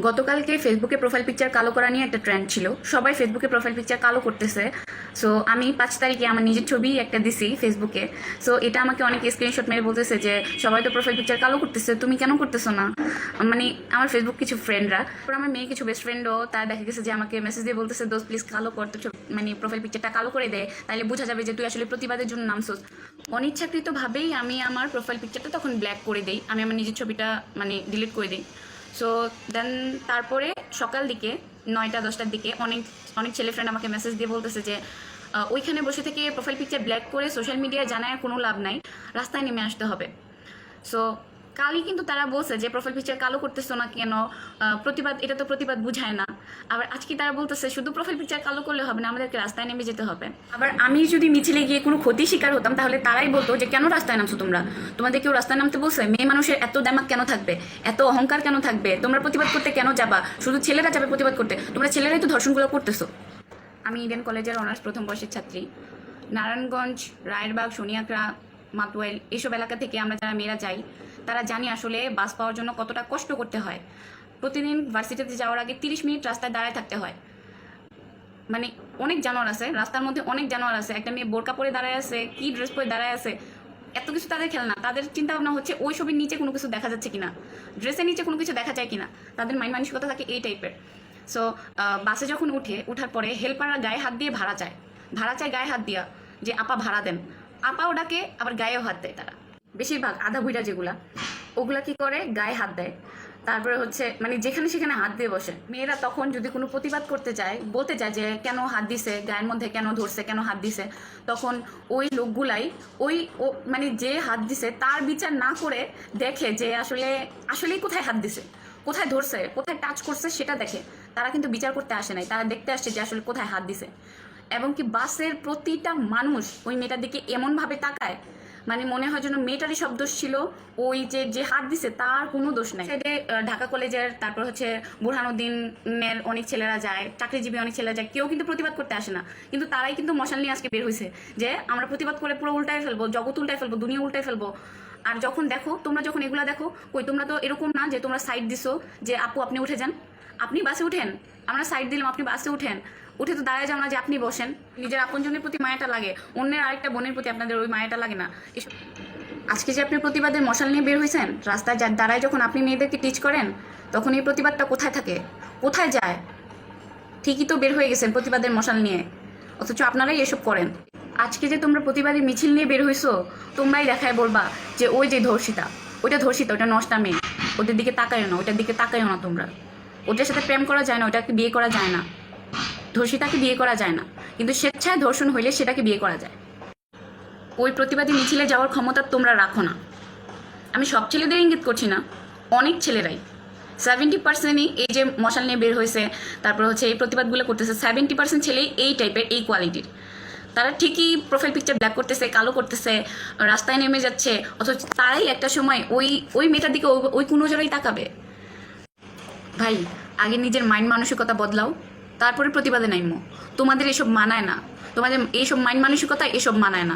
গতকালকে ফেসবুকে profile picture কালো করা নিয়ে একটা ট্রেন্ড ছিল। সবাই ফেসবুকে প্রোফাইল পিকচার কালো করতেছে। সো আমি পাঁচ তারিখে আমার নিজের ছবি একটা দিছি ফেসবুকে সো এটা আমাকে অনেক স্ক্রিনশট মেরে বলতেছে যে, সবাই তো প্রোফাইল পিকচার কালো করতেছে, তুমি কেন করতেছো না? মানে আমার ফেসবুক কিছু ফ্রেন্ডরা তারপর আমার মেয়ে কিছু বেস্ট ফ্রেন্ডও তার দেখা গেছে যে আমাকে মেসেজ দিয়ে বলতেছে, দোস্ত প্লিজ কালো কর, তোর ছবি- মানে প্রোফাইল পিকচারটা কালো করে দে তাহলে বোঝা যাবে যে তুই আসলে প্রতিবাদের জন্য নামছোস। অনিচ্ছাকৃতভাবেই আমি আমার প্রোফাইল পিকচারটা তখন ব্ল্যাক করে দিই। আমি আমার নিজের ছবিটা মানে ডিলিট করে দিই। সো দেন তারপরে সকাল দিকে, নয়টা, দশটার দিকে অনেক অনেক ছেলে ফ্রেন্ড আমাকে মেসেজ দিয়ে বলতেছে যে ওইখানে বসে থেকে প্রোফাইল পিকচার ব্ল্যাক করে সোশ্যাল মিডিয়ায় জানায় কোনো লাভ নাই, রাস্তায় নেমে আসতে হবে। সো কালই কিন্তু তারা বলছে যে প্রোফাইল পিকচার কালো করতেছো না কেন? প্রতিবাদ এটা তো প্রতিবাদ বুঝায় না। আবার আজকে তারা বলতেছে শুধু প্রোফাইল পিকচার কালো করলে হবে না আমাদেরকে রাস্তায় নেমে যেতে হবে। আবার আমি যদি মিছিলে গিয়ে কোনো ক্ষতি শিকার হতাম তাহলে তারাই বলতো যে কেন রাস্তায় নামছো তোমরা? তোমাদের কেউ রাস্তায় নামতে বলছে? মেয়ে মানুষের এত দামাক কেন থাকবে? এত অহংকার কেন থাকবে? তোমরা প্রতিবাদ করতে কেন যাবা? শুধু ছেলেরা যাবে প্রতিবাদ করতে? তোমরা ছেলেরাই তো ধর্ষণগুলো করতেছো। আমি ইডেন কলেজের অনার্স প্রথম বর্ষের ছাত্রী। নারায়ণগঞ্জ রায়েরবাগ সোনিয়াকড়া মাতুয়াইল এইসব এলাকা থেকে আমরা যারা মেয়েরা যাই তারা জানি আসলে বাস পাওয়ার জন্য কতটা কষ্ট করতে হয়। প্রতিদিন ভার্সিটিতে যাওয়ার আগে তিরিশ মিনিট রাস্তায় দাঁড়ায় থাকতে হয়। মানে অনেক জানোয়ার আছে, রাস্তার মধ্যে অনেক জানোয়ার আছে। একটা মেয়ে বোরকা পরে দাঁড়ায় আছে, কি ড্রেস পরে দাঁড়ায় আছে, এত কিছু তাদের খেলনা তাদের চিন্তা ভাবনা হচ্ছে ওই ছবির নিচে কোনো কিছু দেখা যাচ্ছে কিনা ড্রেসের নিচে কোনো কিছু দেখা যায় কিনা, তাদের মাইন্ড মানসিকতা থাকে এই টাইপের সো বাসে যখন উঠে ওঠার পরে হেল্পাররা গায়ে হাত দিয়ে ভাড়া চায়। ভাড়া চায় গায়ে হাত দিয়া যে, আপা ভাড়া দেন। আপাও ডাকে আবার গায়েও হাত দেয় তারা। বেশিরভাগ আধা বুইরা যেগুলা, ওগুলা কি করে? গায়ে হাত দেয়। তারপরে হচ্ছে মানে যেখানে সেখানে হাত দিয়ে বসে। মেয়েরা তখন যদি কোনো প্রতিবাদ করতে যায়, বলতে যায় যে কেন হাত দিছে, গায়ের মধ্যে কেন ধরছে, কেন হাত দিছে, তখন ওই লোকগুলাই ওই ও মানে যে হাত দিছে, তার বিচার না করে দেখে যে আসলে, আসলেই কোথায় হাত দিছে, কোথায় ধরছে, কোথায় টাচ করছে সেটা দেখে। তারা কিন্তু বিচার করতে আসে নাই। তারা দেখতে আসছে যে আসলে কোথায় হাত দিছে। এবং কি বাসের প্রতিটা মানুষ ওই মেয়েটার দিকে এমনভাবে তাকায় মানে মনে হয় যেন মেয়েটারই সব দোষ ছিল। ওই যে যে হাত দিছে, তার কোনো দোষ নাই। সাইডে ঢাকা কলেজের, তারপর হচ্ছে বুরহানুদ্দিনের অনেক ছেলেরা যায়, চাকরিজীবী অনেক ছেলেরা যায়, কেউ কিন্তু প্রতিবাদ করতে আসে না। কিন্তু তারাই কিন্তু মশাল নিয়ে আজকে বের হয়েছে যে, আমরা প্রতিবাদ করে পুরো উল্টায় ফেলব, জগৎ উল্টায় ফেলব, দুনিয়া উল্টায় ফেলব। আর যখন দেখো, তোমরা যখন এগুলা দেখো, কই, তোমরা তো এরকম না যে তোমরা সাইড দিছো যে, আপু, আপনি উঠে যান। আপনি বাসে উঠেন। আমরা সাইড দিলাম, আপনি বাসে উঠেন। উঠে তো দাঁড়ায় যাও না যে আপনি বসেন। নিজের আপনজনের প্রতি মায়াটা লাগে, অন্যের আরেকটা বোনের প্রতি আপনাদের ওই মায়াটা লাগে না। এসব- আজকে যে আপনি প্রতিবাদের মশাল নিয়ে বের হয়েছেন, রাস্তায় যা দাঁড়ায় যখন আপনি মেয়েদেরকে টিচ করেন, তখন এই প্রতিবাদটা কোথায় থাকে? কোথায় যায়? ঠিকই তো বের হয়ে গেছেন প্রতিবাদের মশাল নিয়ে। অথচ আপনারাই এসব করেন। আজকে যে তোমরা প্রতিবাদী মিছিল নিয়ে বের হইছো, তোমরাই দেখায় বলবা যে ওই যে ধর্ষিতা, ওইটা ধর্ষিতা ওটা নষ্টা মেয়ে। ওদের দিকে তাকাইও না ওটার দিকে তাকাইও না তোমরা। ওটার সাথে প্রেম করা যায় না ওটাকে বিয়ে করা যায় না। ধর্ষিতাকে বিয়ে করা যায় না। কিন্তু স্বেচ্ছায় ধর্ষণ হইলে সেটাকে বিয়ে করা যায়। ওই প্রতিবাদী মিছিলে যাওয়ার ক্ষমতা তোমরা রাখো না। আমি সব ছেলেদের ইঙ্গিত করছি না, অনেক ছেলেরাই। সেভেন্টি পার্সেন্টই এই যে মশাল নিয়ে বের হয়েছে, তারপর হচ্ছে এই প্রতিবাদগুলো করতেছে সেভেন্টি পার্সেন্ট ছেলেই এই টাইপের এই কোয়ালিটির তারা ঠিকই প্রোফাইল পিকচার ব্ল্যাক করতেছে, কালো করতেছে, রাস্তায় নেমে যাচ্ছে, অথচ তারাই একটা সময় ওই ওই মেয়েটার দিকে ওই- কোনো জোরেই তাকাবে। ভাই, আগে নিজের মাইন্ড মানসিকতা বদলাও। তারপরে প্রতিবাদে নাইমো। তোমাদের এসব মানায় না। তোমাদের এইসব মাইন মানসিকতা এসব মানায় না।